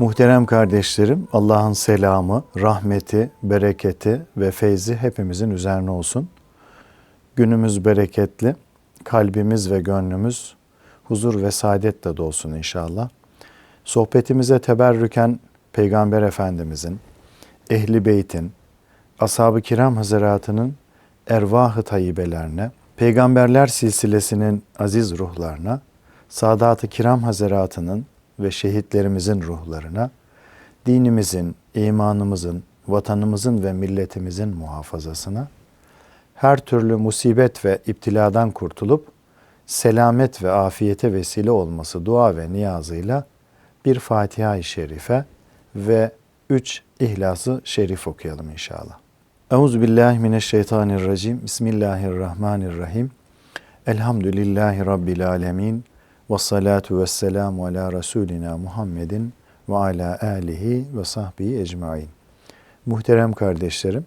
Muhterem kardeşlerim, Allah'ın selamı, rahmeti, bereketi ve feyzi hepimizin üzerine olsun. Günümüz bereketli, kalbimiz ve gönlümüz huzur ve saadetle dolsun inşallah. Sohbetimize teberrüken Peygamber Efendimizin, Ehli Beyt'in, Ashab-ı Kiram Hazaratı'nın ervah-ı tayyibelerine, Peygamberler silsilesinin aziz ruhlarına, Sadat-ı Kiram Hazaratı'nın ve şehitlerimizin ruhlarına, dinimizin, imanımızın, vatanımızın ve milletimizin muhafazasına, her türlü musibet ve iptiladan kurtulup selamet ve afiyete vesile olması dua ve niyazıyla bir Fatiha-i Şerife ve üç İhlas-ı Şerif okuyalım inşallah. Euzubillahimineşşeytanirracim. Bismillahirrahmanirrahim. Elhamdülillahi Rabbil alemin. Ve salatu ve selamu ala Resulina Muhammedin ve ala alihi ve sahbihi ecmain. Muhterem kardeşlerim,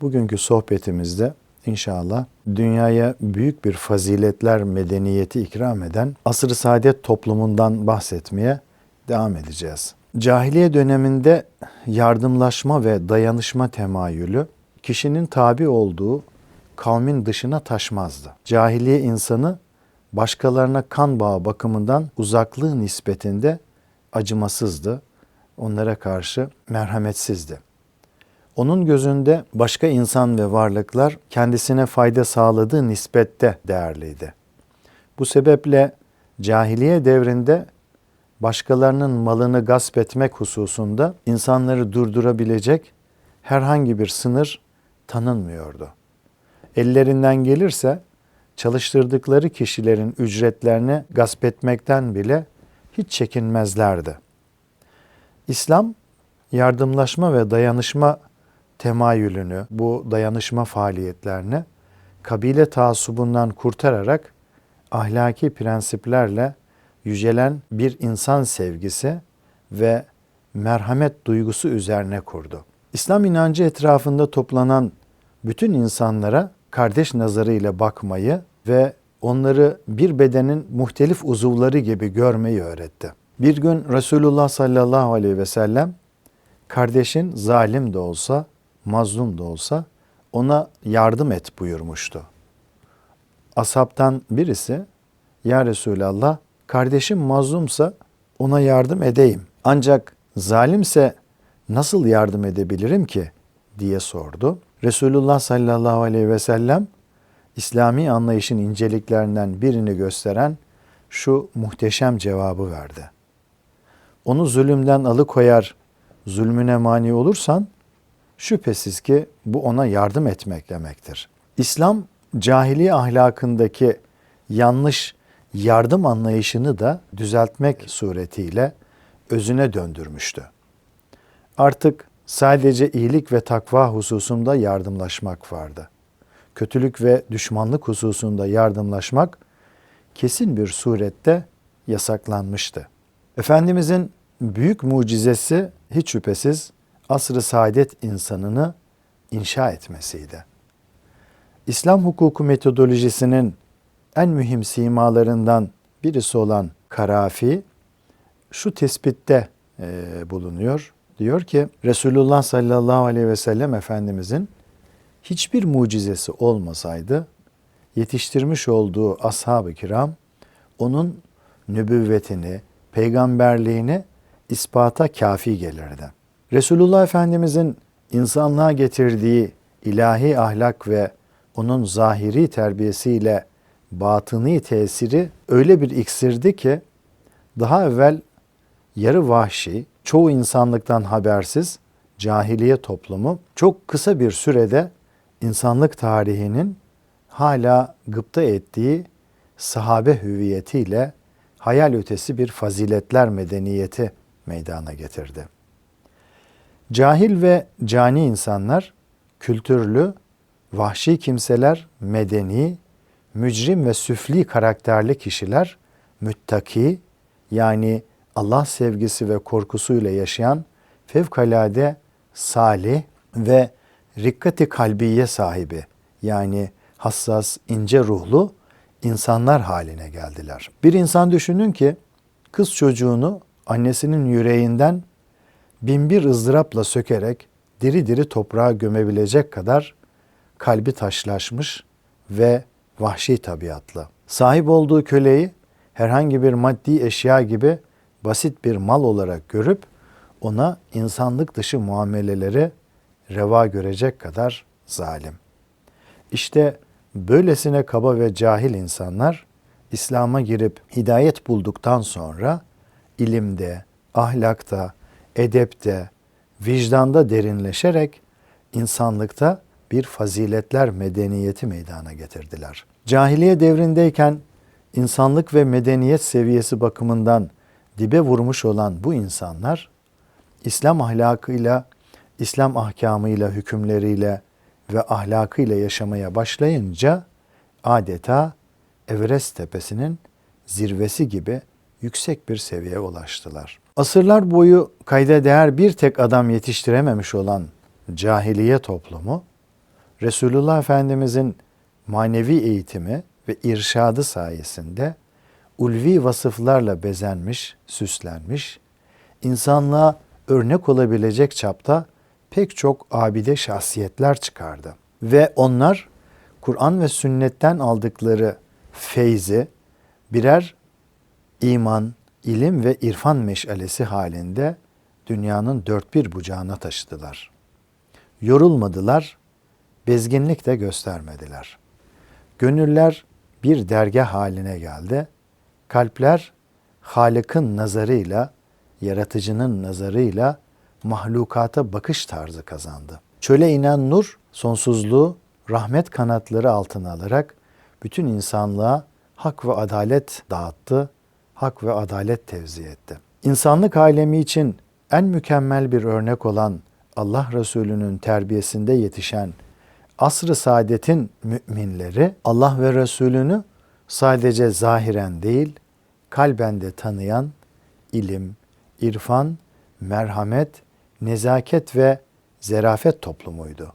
bugünkü sohbetimizde inşallah dünyaya büyük bir faziletler medeniyeti ikram eden asr-ı saadet toplumundan bahsetmeye devam edeceğiz. Cahiliye döneminde yardımlaşma ve dayanışma temayülü kişinin tabi olduğu kavmin dışına taşmazdı. Cahiliye insanı başkalarına kan bağı bakımından uzaklığı nispetinde acımasızdı. Onlara karşı merhametsizdi. Onun gözünde başka insan ve varlıklar kendisine fayda sağladığı nispette değerliydi. Bu sebeple cahiliye devrinde başkalarının malını gasp etmek hususunda insanları durdurabilecek herhangi bir sınır tanınmıyordu. Ellerinden gelirse çalıştırdıkları kişilerin ücretlerini gasp etmekten bile hiç çekinmezlerdi. İslam yardımlaşma ve dayanışma temayülünü, bu dayanışma faaliyetlerini kabile taassubundan kurtararak ahlaki prensiplerle yücelen bir insan sevgisi ve merhamet duygusu üzerine kurdu. İslam inancı etrafında toplanan bütün insanlara kardeş nazarıyla bakmayı ve onları bir bedenin muhtelif uzuvları gibi görmeyi öğretti. Bir gün Resulullah sallallahu aleyhi ve sellem kardeşin zalim de olsa, mazlum da olsa ona yardım et buyurmuştu. Asaptan birisi ya Resulallah kardeşim mazlumsa ona yardım edeyim. Ancak zalimse nasıl yardım edebilirim ki diye sordu. Resulullah sallallahu aleyhi ve sellem İslami anlayışın inceliklerinden birini gösteren şu muhteşem cevabı verdi. Onu zulümden alıkoyar, zulmüne mani olursan şüphesiz ki bu ona yardım etmek demektir. İslam cahiliye ahlakındaki yanlış yardım anlayışını da düzeltmek suretiyle özüne döndürmüştü. Artık sadece iyilik ve takva hususunda yardımlaşmak vardı. Kötülük ve düşmanlık hususunda yardımlaşmak kesin bir surette yasaklanmıştı. Efendimizin büyük mucizesi hiç şüphesiz asr-ı saadet insanını inşa etmesiydi. İslam hukuku metodolojisinin en mühim simalarından birisi olan Karafi şu tespitte e, bulunuyor. Diyor ki Resulullah sallallahu aleyhi ve sellem Efendimizin hiçbir mucizesi olmasaydı yetiştirmiş olduğu ashab-ı kiram onun nübüvvetini, peygamberliğini ispata kafi gelirdi. Resulullah Efendimizin insanlığa getirdiği ilahi ahlak ve onun zahiri terbiyesiyle batıni tesiri öyle bir iksirdi ki daha evvel yarı vahşi, çoğu insanlıktan habersiz cahiliye toplumu çok kısa bir sürede insanlık tarihinin hala gıpta ettiği sahabe hüviyetiyle hayal ötesi bir faziletler medeniyeti meydana getirdi. Cahil ve cani insanlar kültürlü, vahşi kimseler medeni, mücrim ve süfli karakterli kişiler müttaki yani Allah sevgisi ve korkusuyla yaşayan fevkalade salih ve rikkati kalbiye sahibi yani hassas, ince ruhlu insanlar haline geldiler. Bir insan düşünün ki kız çocuğunu annesinin yüreğinden binbir ızdırapla sökerek diri diri toprağa gömebilecek kadar kalbi taşlaşmış ve vahşi tabiatlı. Sahip olduğu köleyi herhangi bir maddi eşya gibi basit bir mal olarak görüp ona insanlık dışı muameleleri reva görecek kadar zalim. İşte böylesine kaba ve cahil insanlar İslam'a girip hidayet bulduktan sonra ilimde, ahlakta, edepte, vicdanda derinleşerek insanlıkta bir faziletler medeniyeti meydana getirdiler. Cahiliye devrindeyken insanlık ve medeniyet seviyesi bakımından dibe vurmuş olan bu insanlar İslam ahlakıyla, İslam ahkamıyla, hükümleriyle ve ahlakıyla yaşamaya başlayınca adeta Everest tepesinin zirvesi gibi yüksek bir seviyeye ulaştılar. Asırlar boyu kayda değer bir tek adam yetiştirememiş olan cahiliye toplumu, Resulullah Efendimizin manevi eğitimi ve irşadı sayesinde ulvi vasıflarla bezenmiş, süslenmiş, insanlığa örnek olabilecek çapta pek çok abide şahsiyetler çıkardı. Ve onlar Kur'an ve sünnetten aldıkları feyzi birer iman, ilim ve irfan meşalesi halinde dünyanın dört bir bucağına taşıdılar. Yorulmadılar, bezginlik de göstermediler. Gönüller bir dergah haline geldi. Kalpler Halık'ın nazarıyla, yaratıcının nazarıyla mahlukata bakış tarzı kazandı. Çöle inen nur sonsuzluğu rahmet kanatları altına alarak bütün insanlığa hak ve adalet dağıttı, hak ve adalet tevzi etti. İnsanlık alemi için en mükemmel bir örnek olan Allah Resulü'nün terbiyesinde yetişen asr-ı saadetin müminleri Allah ve Resulünü sadece zahiren değil, kalben de tanıyan ilim, irfan, merhamet, nezaket ve zerafet toplumuydu.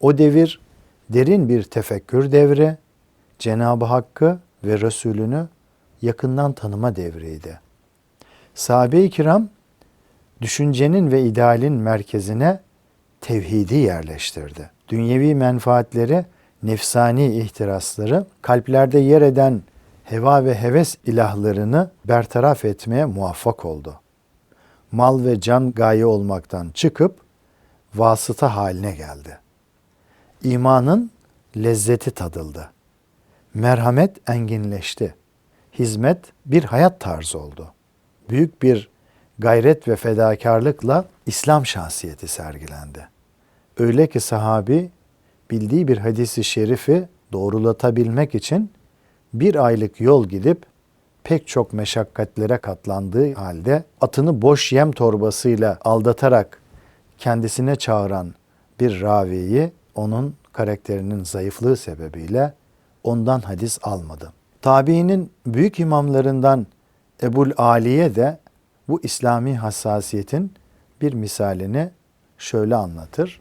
O devir derin bir tefekkür devri, Cenab-ı Hakk'ı ve Resulünü yakından tanıma devriydi. Sahabe-i kiram düşüncenin ve idealin merkezine tevhidi yerleştirdi. Dünyevi menfaatleri, nefsani ihtirasları, kalplerde yer eden heva ve heves ilahlarını bertaraf etmeye muvaffak oldu. Mal ve can gaye olmaktan çıkıp vasıta haline geldi. İmanın lezzeti tadıldı. Merhamet enginleşti. Hizmet bir hayat tarzı oldu. Büyük bir gayret ve fedakarlıkla İslam şahsiyeti sergilendi. Öyle ki sahabi bildiği bir hadisi şerifi doğrulatabilmek için bir aylık yol gidip pek çok meşakkatlere katlandığı halde atını boş yem torbasıyla aldatarak kendisine çağıran bir raviyi onun karakterinin zayıflığı sebebiyle ondan hadis almadı. Tabiinin büyük imamlarından Ebul Aliye de bu İslami hassasiyetin bir misalini şöyle anlatır.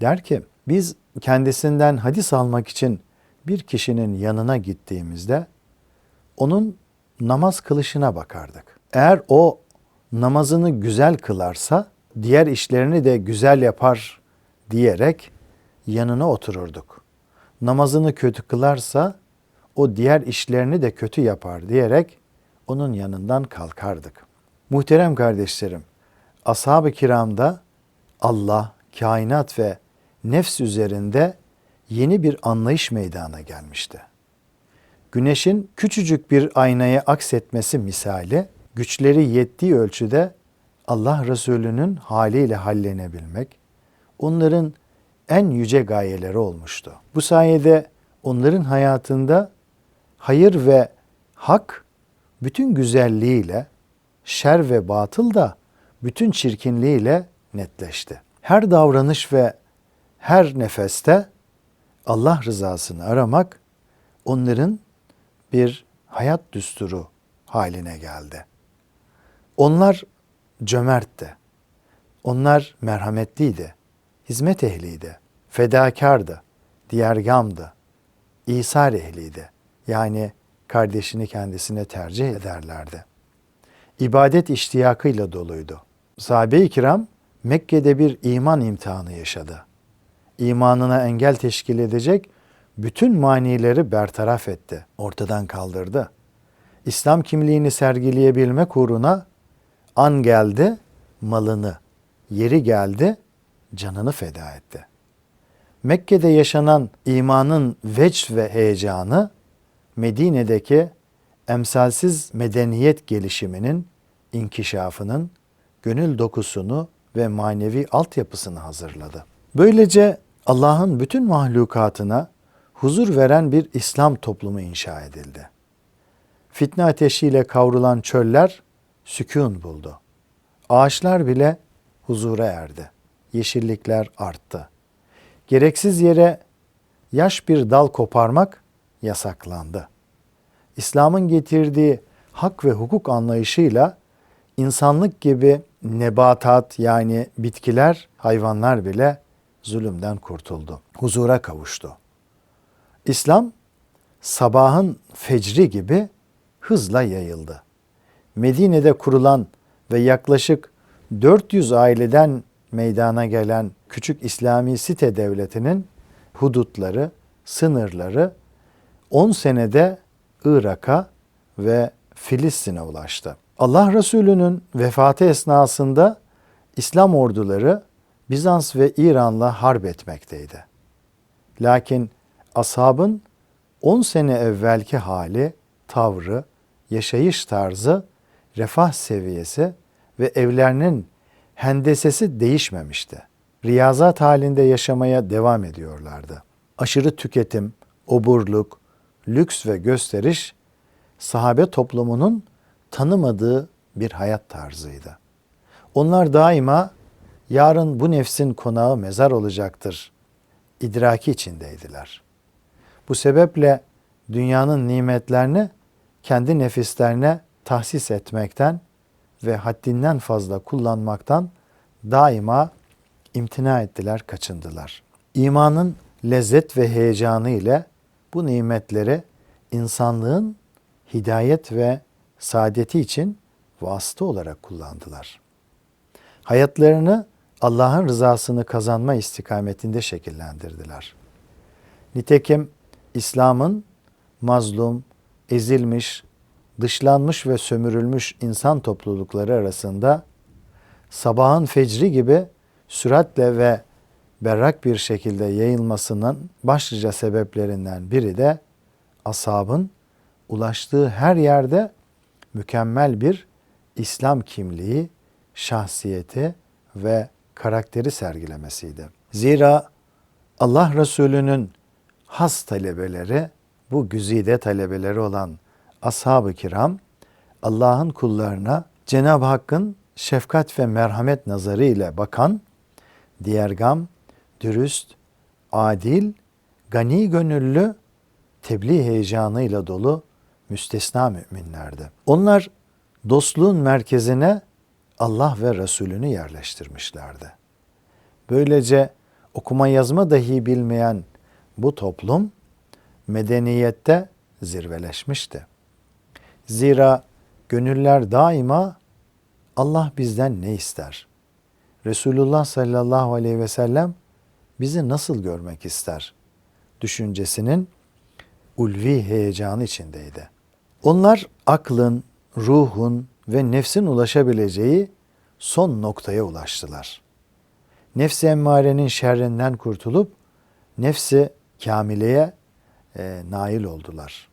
Der ki biz kendisinden hadis almak için bir kişinin yanına gittiğimizde onun namaz kılışına bakardık. Eğer o namazını güzel kılarsa diğer işlerini de güzel yapar diyerek yanına otururduk. Namazını kötü kılarsa o diğer işlerini de kötü yapar diyerek onun yanından kalkardık. Muhterem kardeşlerim, ashab-ı kiramda Allah, kainat ve nefs üzerinde yeni bir anlayış meydana gelmişti. Güneşin küçücük bir aynaya aksetmesi misali, güçleri yettiği ölçüde Allah Resulü'nün haliyle hallenebilmek, onların en yüce gayeleri olmuştu. Bu sayede onların hayatında hayır ve hak bütün güzelliğiyle, şer ve batıl da bütün çirkinliğiyle netleşti. Her davranış ve her nefeste Allah rızasını aramak onların bir hayat düsturu haline geldi. Onlar cömertti. Onlar merhametliydi. Hizmet ehliydi. Fedakardı. Diyergamdı. İsar ehliydi. Yani kardeşini kendisine tercih ederlerdi. İbadet iştiyakıyla doluydu. sahabe-i kiram Mekke'de bir iman imtihanı yaşadı. İmanına engel teşkil edecek bütün manileri bertaraf etti, ortadan kaldırdı. İslam kimliğini sergileyebilmek uğruna an geldi, malını, yeri geldi, canını feda etti. Mekke'de yaşanan imanın veç ve heyecanı Medine'deki emsalsiz medeniyet gelişiminin inkişafının gönül dokusunu ve manevi altyapısını hazırladı. Böylece Allah'ın bütün mahlukatına huzur veren bir İslam toplumu inşa edildi. Fitne ateşiyle kavrulan çöller sükun buldu. Ağaçlar bile huzura erdi. Yeşillikler arttı. Gereksiz yere yaş bir dal koparmak yasaklandı. İslam'ın getirdiği hak ve hukuk anlayışıyla insanlık gibi nebatat yani bitkiler, hayvanlar bile zulümden kurtuldu. Huzura kavuştu. İslam sabahın fecri gibi hızla yayıldı. Medine'de kurulan ve yaklaşık 400 aileden meydana gelen küçük İslami site devletinin hudutları, sınırları 10 senede Irak'a ve Filistin'e ulaştı. Allah Resulü'nün vefatı esnasında İslam orduları Bizans ve İran'la harp etmekteydi. Lakin ashabın 10 sene evvelki hali, tavrı, yaşayış tarzı, refah seviyesi ve evlerinin hendesesi değişmemişti. Riyazat halinde yaşamaya devam ediyorlardı. Aşırı tüketim, oburluk, lüks ve gösteriş sahabe toplumunun tanımadığı bir hayat tarzıydı. Onlar daima yarın bu nefsin konağı mezar olacaktır idraki içindeydiler. Bu sebeple dünyanın nimetlerini kendi nefislerine tahsis etmekten ve haddinden fazla kullanmaktan daima imtina ettiler, kaçındılar. İmanın lezzet ve heyecanı ile bu nimetleri insanlığın hidayet ve saadeti için vasıta olarak kullandılar. Hayatlarını Allah'ın rızasını kazanma istikametinde şekillendirdiler. Nitekim İslam'ın mazlum, ezilmiş, dışlanmış ve sömürülmüş insan toplulukları arasında sabahın fecri gibi süratle ve berrak bir şekilde yayılmasının başlıca sebeplerinden biri de ashabın ulaştığı her yerde mükemmel bir İslam kimliği, şahsiyeti ve karakteri sergilemesiydi. Zira Allah Resulü'nün has talebeleri, bu güzide talebeleri olan ashab-ı kiram, Allah'ın kullarına Cenab-ı Hakk'ın şefkat ve merhamet nazarı ile bakan, diğergam, dürüst, adil, gani gönüllü, tebliğ heyecanıyla dolu müstesna müminlerdi. Onlar dostluğun merkezine Allah ve Resulünü yerleştirmişlerdi. Böylece okuma yazma dahi bilmeyen bu toplum medeniyette zirveleşmişti. Zira gönüller daima Allah bizden ne ister? Resulullah sallallahu aleyhi ve sellem bizi nasıl görmek ister? Düşüncesinin ulvi heyecanı içindeydi. Onlar aklın, ruhun ve nefsin ulaşabileceği son noktaya ulaştılar. Nefsi emmarenin şerrinden kurtulup nefsi kamileye e, nail oldular.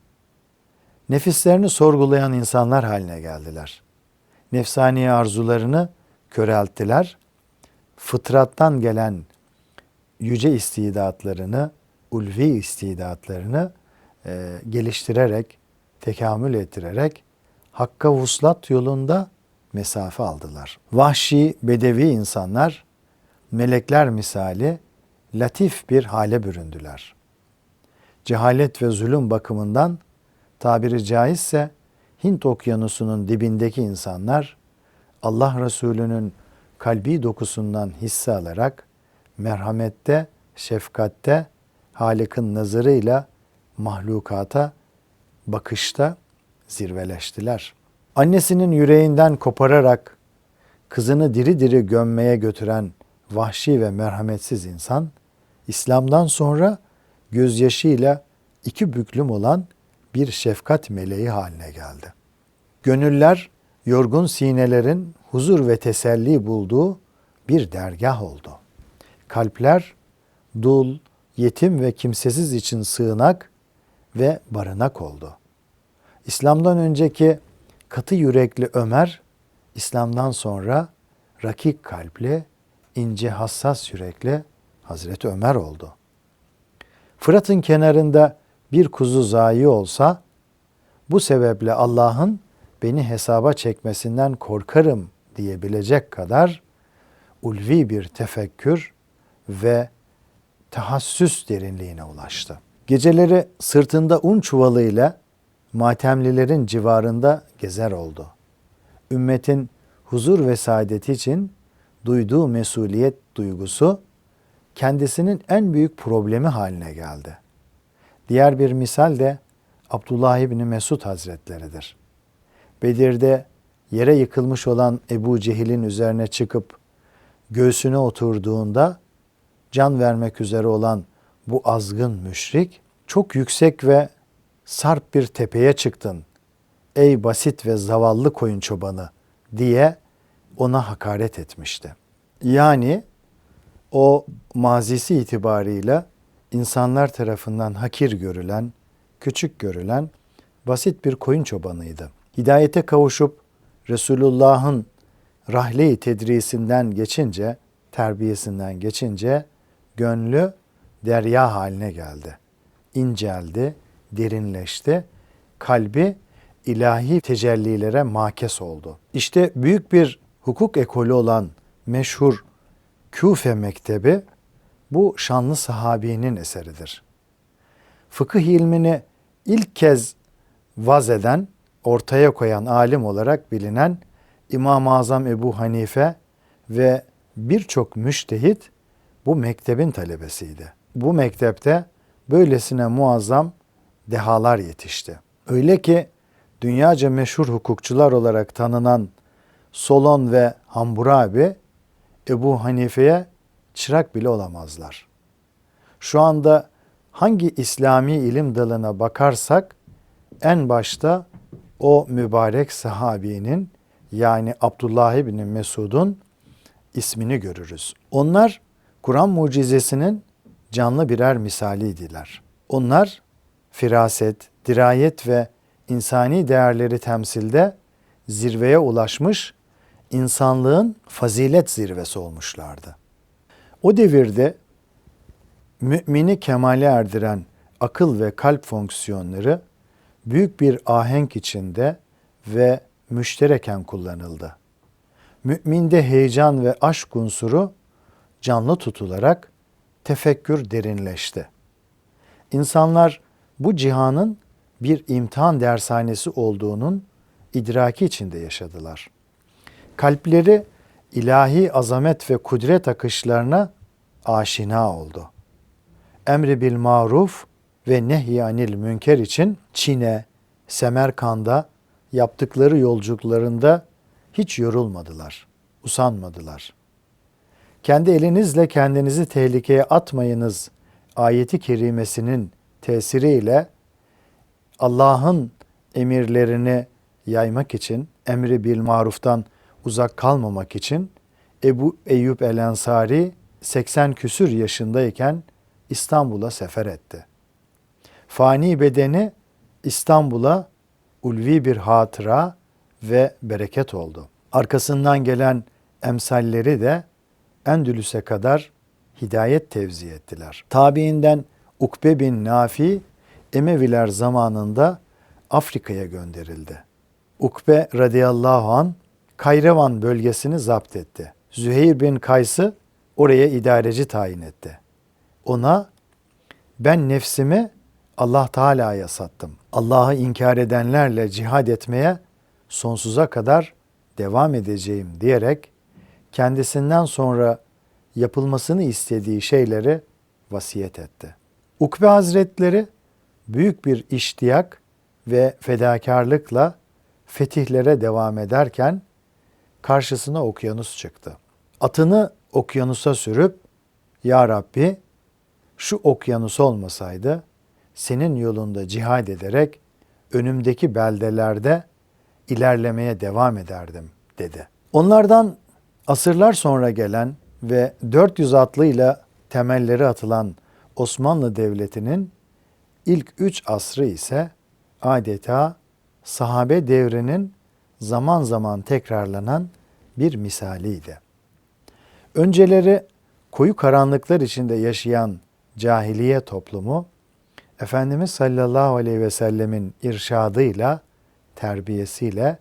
Nefislerini sorgulayan insanlar haline geldiler. Nefsani arzularını körelttiler. Fıtrattan gelen yüce istidatlarını, ulvi istidatlarını e, geliştirerek, tekamül ettirerek Hakk'a vuslat yolunda mesafe aldılar. Vahşi, bedevi insanlar melekler misali latif bir hale büründüler. Cehalet ve zulüm bakımından tabiri caizse Hint okyanusunun dibindeki insanlar Allah Resulü'nün kalbi dokusundan hisse alarak merhamette, şefkatte, Halık'ın nazarıyla mahlukata bakışta zirveleştiler. Annesinin yüreğinden kopararak kızını diri diri gömmeye götüren vahşi ve merhametsiz insan, İslam'dan sonra gözyaşıyla iki büklüm olan bir şefkat meleği haline geldi. Gönüller, yorgun sinelerin huzur ve teselli bulduğu bir dergah oldu. Kalpler, dul, yetim ve kimsesiz için sığınak ve barınak oldu. İslam'dan önceki katı yürekli Ömer, İslam'dan sonra rakik kalpli, ince hassas yürekli Hazreti Ömer oldu. Fırat'ın kenarında bir kuzu zayi olsa, bu sebeple Allah'ın beni hesaba çekmesinden korkarım diyebilecek kadar ulvi bir tefekkür ve tahassüs derinliğine ulaştı. Geceleri sırtında un çuvalıyla matemlilerin civarında gezer oldu. Ümmetin huzur ve saadeti için duyduğu mesuliyet duygusu kendisinin en büyük problemi haline geldi. Diğer bir misal de Abdullah İbni Mesud Hazretleridir. Bedir'de yere yıkılmış olan Ebu Cehil'in üzerine çıkıp göğsüne oturduğunda can vermek üzere olan bu azgın müşrik çok yüksek ve sarp bir tepeye çıktın. Ey basit ve zavallı koyun çobanı diye ona hakaret etmişti. Yani o mazisi itibarıyla insanlar tarafından hakir görülen, küçük görülen basit bir koyun çobanıydı. Hidayete kavuşup Resulullah'ın rahle-i tedrisinden geçince, terbiyesinden geçince gönlü derya haline geldi. İnceldi, derinleşti. Kalbi ilahi tecellilere makes oldu. İşte büyük bir hukuk ekolü olan meşhur Küfe Mektebi bu şanlı sahabinin eseridir. Fıkıh ilmini ilk kez vaz eden, ortaya koyan alim olarak bilinen İmam-ı Azam Ebu Hanife ve birçok müştehit bu mektebin talebesiydi. Bu mektepte böylesine muazzam dehalar yetişti. Öyle ki dünyaca meşhur hukukçular olarak tanınan Solon ve Hammurabi Ebu Hanife'ye çırak bile olamazlar. Şu anda hangi İslami ilim dalına bakarsak en başta o mübarek sahabinin yani Abdullah ibn Mesud'un ismini görürüz. Onlar Kur'an mucizesinin canlı birer misaliydiler. Onlar firaset, dirayet ve insani değerleri temsilde zirveye ulaşmış insanlığın fazilet zirvesi olmuşlardı. O devirde mümini kemale erdiren akıl ve kalp fonksiyonları büyük bir ahenk içinde ve müştereken kullanıldı. Müminde heyecan ve aşk unsuru canlı tutularak tefekkür derinleşti. İnsanlar bu cihanın bir imtihan dershanesi olduğunun idraki içinde yaşadılar. Kalpleri ilahi azamet ve kudret akışlarına aşina oldu. Emri bil maruf ve nehyanil münker için Çin'e, Semerkand'a yaptıkları yolculuklarında hiç yorulmadılar, usanmadılar. Kendi elinizle kendinizi tehlikeye atmayınız ayeti kerimesinin tesiriyle Allah'ın emirlerini yaymak için, emri bil maruftan uzak kalmamak için Ebu Eyyub el Ensari 80 küsür yaşındayken İstanbul'a sefer etti. Fani bedeni İstanbul'a ulvi bir hatıra ve bereket oldu. Arkasından gelen emsalleri de Endülüs'e kadar hidayet tevzi ettiler. Tabiinden Ukbe bin Nafi Emeviler zamanında Afrika'ya gönderildi. Ukbe radıyallahu an Kayrevan bölgesini zapt etti. Züheyr bin Kays'ı oraya idareci tayin etti. Ona ben nefsimi Allah Teala'ya sattım. Allah'ı inkar edenlerle cihad etmeye sonsuza kadar devam edeceğim diyerek kendisinden sonra yapılmasını istediği şeyleri vasiyet etti. Ukbe Hazretleri büyük bir iştiyak ve fedakarlıkla fetihlere devam ederken karşısına okyanus çıktı. Atını okyanusa sürüp Ya Rabbi şu okyanus olmasaydı senin yolunda cihad ederek önümdeki beldelerde ilerlemeye devam ederdim dedi. Onlardan asırlar sonra gelen ve 400 atlıyla temelleri atılan Osmanlı Devleti'nin ilk üç asrı ise adeta sahabe devrinin zaman zaman tekrarlanan bir misaliydi. Önceleri koyu karanlıklar içinde yaşayan cahiliye toplumu Efendimiz sallallahu aleyhi ve sellemin irşadıyla, terbiyesiyle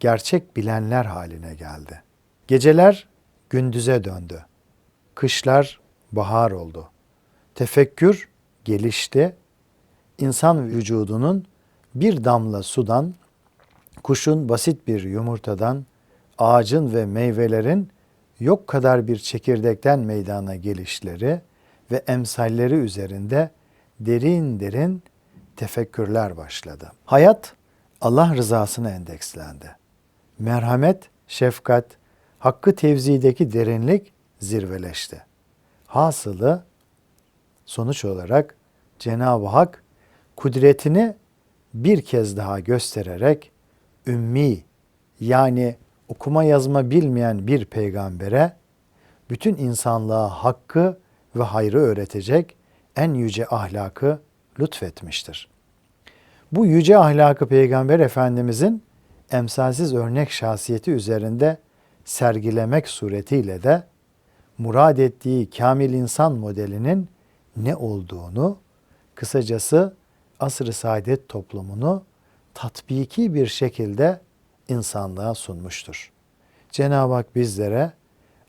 gerçek bilenler haline geldi. Geceler gündüze döndü. Kışlar bahar oldu. Tefekkür gelişti. İnsan vücudunun bir damla sudan, kuşun basit bir yumurtadan, ağacın ve meyvelerin yok kadar bir çekirdekten meydana gelişleri ve emsalleri üzerinde derin derin tefekkürler başladı. Hayat Allah rızasına endekslendi. Merhamet, şefkat, hakkı tevzideki derinlik zirveleşti. Hasılı sonuç olarak Cenab-ı Hak kudretini bir kez daha göstererek ümmi yani okuma yazma bilmeyen bir peygambere bütün insanlığa hakkı ve hayrı öğretecek en yüce ahlakı lütfetmiştir. Bu yüce ahlakı Peygamber Efendimizin emsalsiz örnek şahsiyeti üzerinde sergilemek suretiyle de murad ettiği kamil insan modelinin ne olduğunu, kısacası asr-ı saadet toplumunu tatbiki bir şekilde insanlığa sunmuştur. Cenab-ı Hak bizlere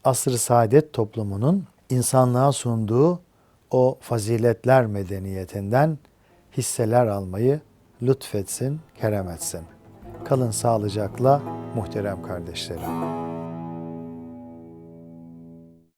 asr-ı saadet toplumunun insanlığa sunduğu o faziletler medeniyetinden hisseler almayı lütfetsin, kerem etsin. Kalın sağlıcakla muhterem kardeşlerim.